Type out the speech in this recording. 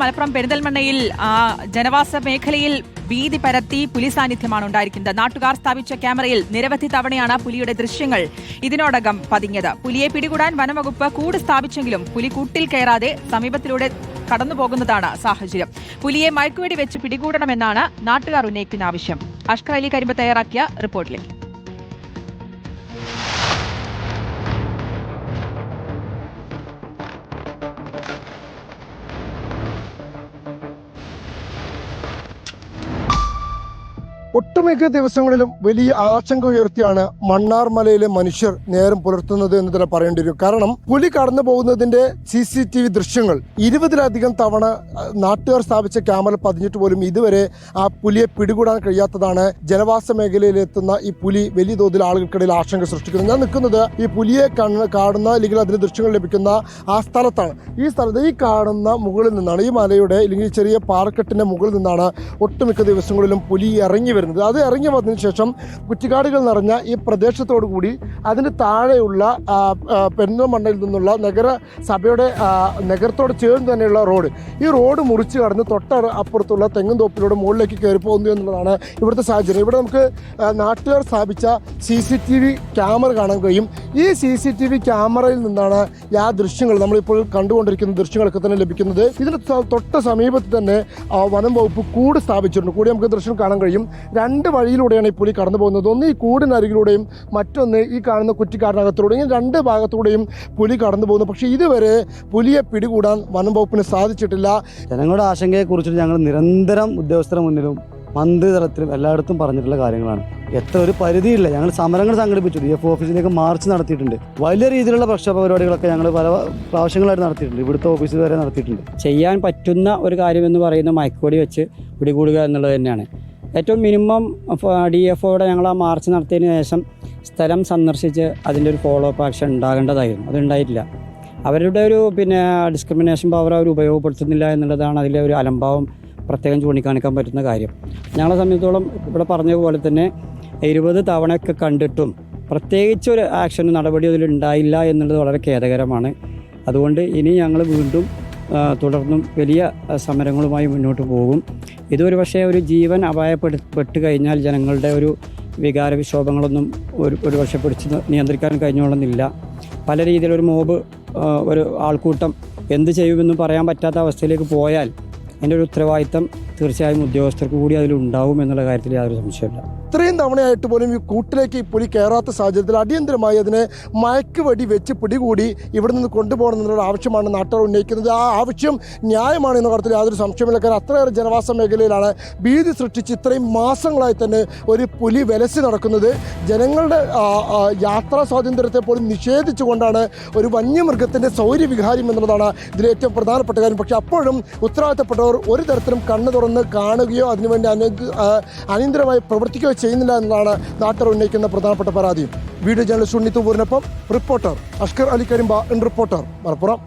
മലപ്പുറം പെരിന്തൽമണ്ണയിൽ ജനവാസ മേഖലയിൽ ഭീതി പരത്തി പുലി സാന്നിധ്യമാണ് ഉണ്ടായിരിക്കുന്നത്. നാട്ടുകാർ സ്ഥാപിച്ച ക്യാമറയിൽ നിരവധി തവണയാണ് പുലിയുടെ ദൃശ്യങ്ങൾ ഇതിനോടകം പതിഞ്ഞത്. പുലിയെ പിടികൂടാൻ വനംവകുപ്പ് കൂട് സ്ഥാപിച്ചെങ്കിലും പുലി കൂട്ടിൽ കയറാതെ സമീപത്തിലൂടെ കടന്നുപോകുന്നതാണ് സാഹചര്യം. പുലിയെ മയക്കുവെടി വെച്ച് പിടികൂടണമെന്നാണ് നാട്ടുകാർ ഉന്നയിക്കുന്ന ആവശ്യം. അഷ്കർ അലി കരിമ്പ് തയ്യാറാക്കിയ റിപ്പോർട്ടിലേക്ക്. ഒട്ടുമിക്ക ദിവസങ്ങളിലും വലിയ ആശങ്ക ഉയർത്തിയാണ് മണ്ണാർമലയിലെ മനുഷ്യർ നേരം പുലർത്തുന്നത് എന്ന് തന്നെ പറയേണ്ടി വരും. കാരണം പുലി കടന്നു പോകുന്നതിന്റെ സി സി ടി വി ദൃശ്യങ്ങൾ ഇരുപതിലധികം തവണ നാട്ടുകാർ സ്ഥാപിച്ച ക്യാമറ പതിഞ്ഞിട്ട് പോലും ഇതുവരെ ആ പുലിയെ പിടികൂടാൻ കഴിയാത്തതാണ് ജനവാസ മേഖലയിൽ എത്തുന്ന ഈ പുലി വലിയ തോതിൽ ആളുകൾക്കിടയിൽ ആശങ്ക സൃഷ്ടിക്കുന്നത്. ഞാൻ നിൽക്കുന്നത് ഈ പുലിയെ കണ്ണ് കാണുന്ന അല്ലെങ്കിൽ അതിന് ദൃശ്യങ്ങൾ ലഭിക്കുന്ന ആ സ്ഥലത്താണ്. ഈ സ്ഥലത്ത് ഈ കാണുന്ന മുകളിൽ നിന്നാണ് ഈ മലയുടെ അല്ലെങ്കിൽ ചെറിയ പാറക്കെട്ടിന്റെ മുകളിൽ നിന്നാണ് ഒട്ടുമിക്ക ദിവസങ്ങളിലും പുലി ഇറങ്ങി വരുന്നത്. അത് ഇറങ്ങി വന്നതിന് ശേഷം കുറ്റിക്കാടുകൾ നിറഞ്ഞ ഈ പ്രദേശത്തോടു കൂടി അതിന് താഴെയുള്ള ആ, നിന്നുള്ള നഗരസഭയുടെ നഗരത്തോട് ചേർന്ന് തന്നെയുള്ള റോഡ്. ഈ റോഡ് മുറിച്ച് കടന്ന് തൊട്ട അപ്പുറത്തുള്ള തെങ്ങും തോപ്പിലൂടെ മുകളിലേക്ക് കയറി പോകുന്നു എന്നുള്ളതാണ് ഇവിടുത്തെ സാഹചര്യം. ഇവിടെ നമുക്ക് നാട്ടുകാർ സ്ഥാപിച്ച C C T V camera കാണാൻ കഴിയും. ഈ സി സി ടി വി ക്യാമറയിൽ നിന്നാണ് ആ ദൃശ്യങ്ങൾ നമ്മളിപ്പോൾ കണ്ടുകൊണ്ടിരിക്കുന്ന ദൃശ്യങ്ങളൊക്കെ തന്നെ ലഭിക്കുന്നത്. ഇതിന് തൊട്ട സമീപത്ത് തന്നെ വനം വകുപ്പ് കൂട് സ്ഥാപിച്ചിട്ടുണ്ട്. കൂടി നമുക്ക് ദൃശ്യം കാണാൻ കഴിയും. രണ്ട് വഴിയിലൂടെയാണ് ഈ പുലി കടന്നു പോകുന്നത്. ഒന്ന് ഈ കൂടിനരികിലൂടെയും മറ്റൊന്ന് ഈ കാണുന്ന കുറ്റിക്കാടിനകത്തൂടെ ഇങ്ങനെ രണ്ട് ഭാഗത്തൂടെയും പുലി കടന്നു പോകുന്നു. പക്ഷേ ഇതുവരെ പുലിയെ പിടികൂടാൻ വനം വകുപ്പിന് സാധിച്ചിട്ടില്ല. ജനങ്ങളുടെ ആശങ്കയെക്കുറിച്ചിട്ട് ഞങ്ങൾ നിരന്തരം ഉദ്യോഗസ്ഥരുടെ മുന്നിലും മന്ത്രി തലത്തിലും എല്ലായിടത്തും പറഞ്ഞിട്ടുള്ള കാര്യങ്ങളാണ്. എത്ര ഒരു പരിധിയില്ല. ഞങ്ങൾ സമരങ്ങൾ സംഘടിപ്പിച്ചു. ഡി എഫ് ഓഫീസിലേക്ക് മാർച്ച് നടത്തിയിട്ടുണ്ട്. വലിയ രീതിയിലുള്ള പ്രക്ഷോഭ പരിപാടികളൊക്കെ ഞങ്ങൾ പല പ്രാവശ്യങ്ങളായിട്ട് നടത്തിയിട്ടുണ്ട്. ഇവിടുത്തെ ഓഫീസിൽ വരെ നടത്തിയിട്ടുണ്ട്. ചെയ്യാൻ പറ്റുന്ന ഒരു കാര്യമെന്ന് പറയുന്ന മയക്കുപൊടി വെച്ച് പിടികൂടുക എന്നുള്ളത് തന്നെയാണ്. ഏറ്റവും മിനിമം ഡി എഫ് ഒയുടെ ഞങ്ങൾ ആ മാർച്ച് നടത്തിയതിന് ശേഷം സ്ഥലം സന്ദർശിച്ച് അതിന്റെ ഒരു ഫോളോ അപ്പ് ആക്ഷൻ ഉണ്ടാകേണ്ടതായിരുന്നു. അതുണ്ടായിട്ടില്ല. അവരുടെ ഒരു പിന്നെ ഡിസ്ക്രിമിനേഷൻ പവർ അവർ ഉപയോഗപ്പെടുത്തുന്നില്ല എന്നുള്ളതാണ് അതിലെ ഒരു അലംഭാവം പ്രത്യേകം ചൂണ്ടിക്കാണിക്കാൻ പറ്റുന്ന കാര്യം. ഞങ്ങളെ സംബന്ധിച്ചോളം ഇവിടെ പറഞ്ഞ പോലെ തന്നെ ഇരുപത് തവണയൊക്കെ കണ്ടിട്ടും പ്രത്യേകിച്ച് ഒരു ആക്ഷൻ നടപടി അതിൽ ഉണ്ടായില്ല എന്നുള്ളത് വളരെ ഖേദകരമാണ്. അതുകൊണ്ട് ഇനി ഞങ്ങൾ വീണ്ടും തുടർന്നും വലിയ സമരങ്ങളുമായി മുന്നോട്ട് പോകും. ഇതൊരു പക്ഷേ ഒരു ജീവൻ അപായപ്പെടു പെട്ട് കഴിഞ്ഞാൽ ജനങ്ങളുടെ ഒരു വികാര വിക്ഷോഭങ്ങളൊന്നും ഒരു ഒരു പക്ഷെ പിടിച്ച് നിയന്ത്രിക്കാൻ കഴിഞ്ഞോളന്നില്ല പല രീതിയിലൊരു മോബ് ഒരു ആൾക്കൂട്ടം എന്ത് ചെയ്യുമെന്നും പറയാൻ പറ്റാത്ത അവസ്ഥയിലേക്ക് പോയാൽ എന്റെ ഒരു ഉത്തരവാദിത്തം തീർച്ചയായും ഉദ്യോഗസ്ഥർക്ക് കൂടി അതിലുണ്ടാവും എന്നുള്ള കാര്യത്തിൽ യാതൊരു സംശയമില്ല ഇത്രയും തവണയായിട്ട് പോലും ഈ കൂട്ടിലേക്ക് ഈ പുലി കയറാത്ത സാഹചര്യത്തിൽ അടിയന്തരമായി അതിനെ മയക്കുവടി വെച്ച് പിടികൂടി ഇവിടെ നിന്ന് കൊണ്ടുപോകണം എന്നുള്ള ആവശ്യമാണ് നാട്ടുകാർ ഉന്നയിക്കുന്നത്. ആ ആവശ്യം ന്യായമാണ് എന്ന കാര്യത്തിൽ യാതൊരു സംശയമില്ല കാരണം അത്രയേറെ ജനവാസ മേഖലയിലാണ് ഭീതി സൃഷ്ടിച്ച് ഇത്രയും മാസങ്ങളായി തന്നെ ഒരു പുലി വിലസി നടക്കുന്നത്. ജനങ്ങളുടെ യാത്രാ സ്വാതന്ത്ര്യത്തെ പോലും നിഷേധിച്ചുകൊണ്ടാണ് ഒരു വന്യമൃഗത്തിന്റെ സൗര്യവികാരം എന്നുള്ളതാണ് ഇതിലെ ഏറ്റവും പ്രധാനപ്പെട്ട കാര്യം. പക്ഷേ അപ്പോഴും ഉത്തരവാദിത്തപ്പെട്ടവർ ഒരു തരത്തിലും കണ്ണു തുറന്ന് കാണുകയോ അതിനുവേണ്ടി അനു ആ, അനിയന്ത്രമായി പ്രവർത്തിക്കുകയോ ചെയ്യുന്നില്ല എന്നതാണ് നാട്ടുകാർ ഉന്നയിക്കുന്ന പ്രധാനപ്പെട്ട പരാതി വീഡിയോ ജേർണലിസ്റ്റ് ഉണ്ണിത്തൂരിനൊപ്പം റിപ്പോർട്ടർ അഷ്കർ അലി കരിമ്പ റിപ്പോർട്ടർ മലപ്പുറം.